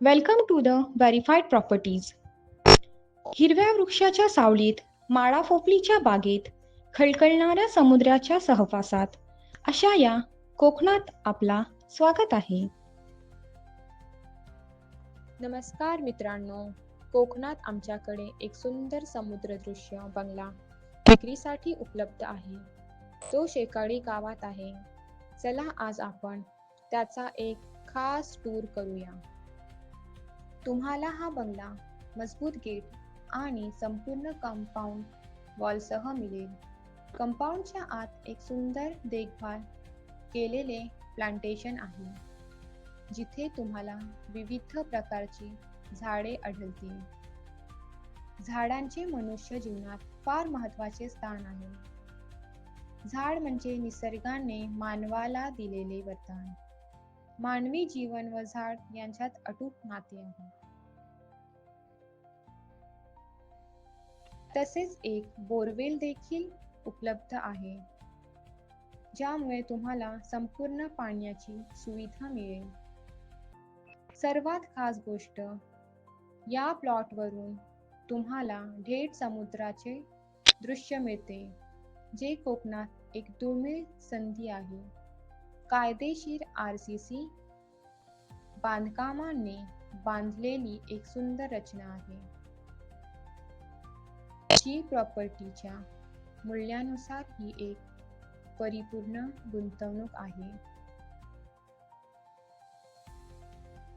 Welcome to the verified properties हिरव्या वृक्षाच्या सावलीत माळा फोपलीच्या बागेत खळखळणाऱ्या समुद्राच्या सहवासात अशा या कोकणात आपला स्वागत आहे. नमस्कार मित्रांनो कोकणात आमच्याकडे एक सुंदर समुद्र दृश्य बंगला विक्रीसाठी उपलब्ध आहे. तो शेकाडी गावात आहे. चला आज आपण त्याचा एक खास टूर करूया. तुम्हाला हा बंगला मजबूत गेट आणि संपूर्ण कंपाऊंड वॉलसह मिळेल. कंपाऊंडच्या आत एक सुंदर देखभाल केलेले प्लांटेशन आहे. जिथे तुम्हाला विविध प्रकारची झाडे आढळतील. झाडांचे मनुष्य जीवनात फार महत्त्वाचे स्थान आहे. झाड म्हणजे निसर्गाने मानवाला दिलेले वरदान. मानवी जीवन व झाड यांच्यात अटूट नाते आहे तसेच एक बोरवेल देखील उपलब्ध आहे. ज्यामुळे तुम्हाला संपूर्ण पाण्याची सुविधा मिळेल. सर्वात खास गोष्ट या प्लॉटवरून तुम्हाला ढेट समुद्राचे दृश्य मिळते जे कोकणात एक दुर्मिळ संधी आहे. कायदेशीर आर सी सी बांधकामाने बांधलेली एक सुंदर रचना आहे. जी प्रॉपर्टीच्या मूल्यानुसार ही एक परिपूर्ण गुंतवणूक आहे.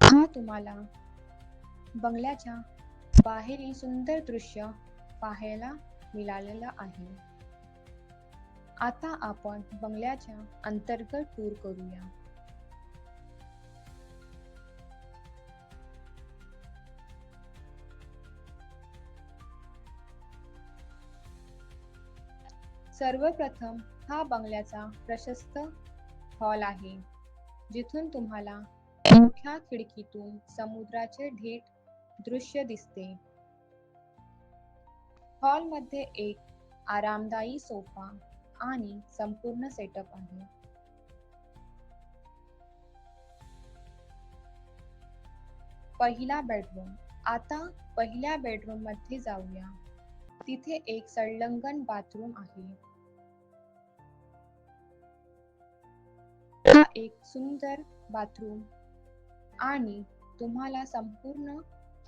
हा तुम्हाला बंगल्याच्या बाहेरील सुंदर दृश्य पाहायला मिळालेलं आहे. आता आपण बंगल्याच्या अंतर्गत टूर करूया. सर्वप्रथम हा बंगल्याचा प्रशस्त हॉल आहे जिथून तुम्हाला मोठ्या खिडकीतून समुद्राचे ढेट दृश्य दिसते. हॉलमध्ये एक आरामदायी सोफा आणि संपूर्ण सेटअप आहे. पहिला बेडरूम. आता पहिल्या बेडरूममध्ये जाऊया. तिथे एक संलग्न बाथरूम आहे. हा एक सुंदर बाथरूम. आणि तुम्हाला संपूर्ण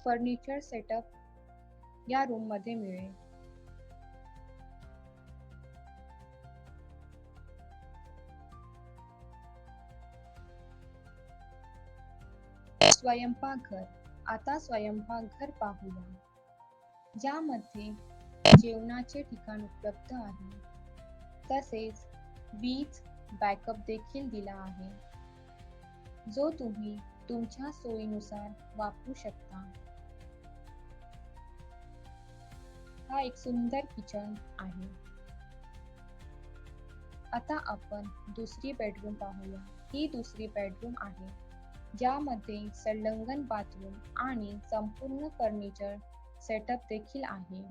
फर्निचर सेटअप या रूममध्ये मिळेल. स्वयंपाकघर. आता स्वयंपाकघर पाहूया. ज्यामध्ये जेवणाचे ठिकाण उपलब्ध आहे. तसेच वीज बॅकअप देखील दिला आहे. जो तुम्ही तुमच्या सोयीनुसार वापरू शकता. हा एक सुंदर किचन आहे. आता आपण दुसरी बेडरूम पाहूया. ही दुसरी बेडरूम आहे. ज्यामध्ये संलग्न बाथरूम आणि संपूर्ण फर्निचर सेटअप देखील आहे.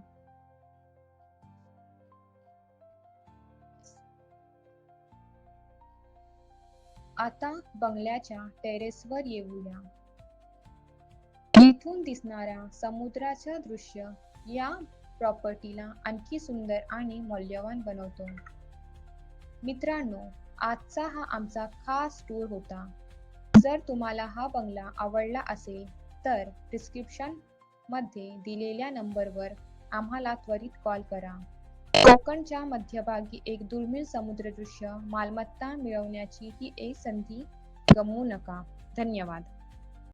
आता बंगल्याच्या टेरेसवर येऊया. इथून दिसणाऱ्या समुद्राचं दृश्य या प्रॉपर्टीला आणखी सुंदर आणि मौल्यवान बनवतो. मित्रांनो आजचा हा आमचा खास टूर होता. जर तुम्हाला हा बंगला आवडला असेल तर डिस्क्रिप्शनमध्ये दिलेल्या नंबरवर आम्हाला त्वरित कॉल करा. कोकणच्या मध्यभागी एक दुर्मिळ समुद्रदृश्य मालमत्ता मिळवण्याची ही एक संधी गमवू नका. धन्यवाद.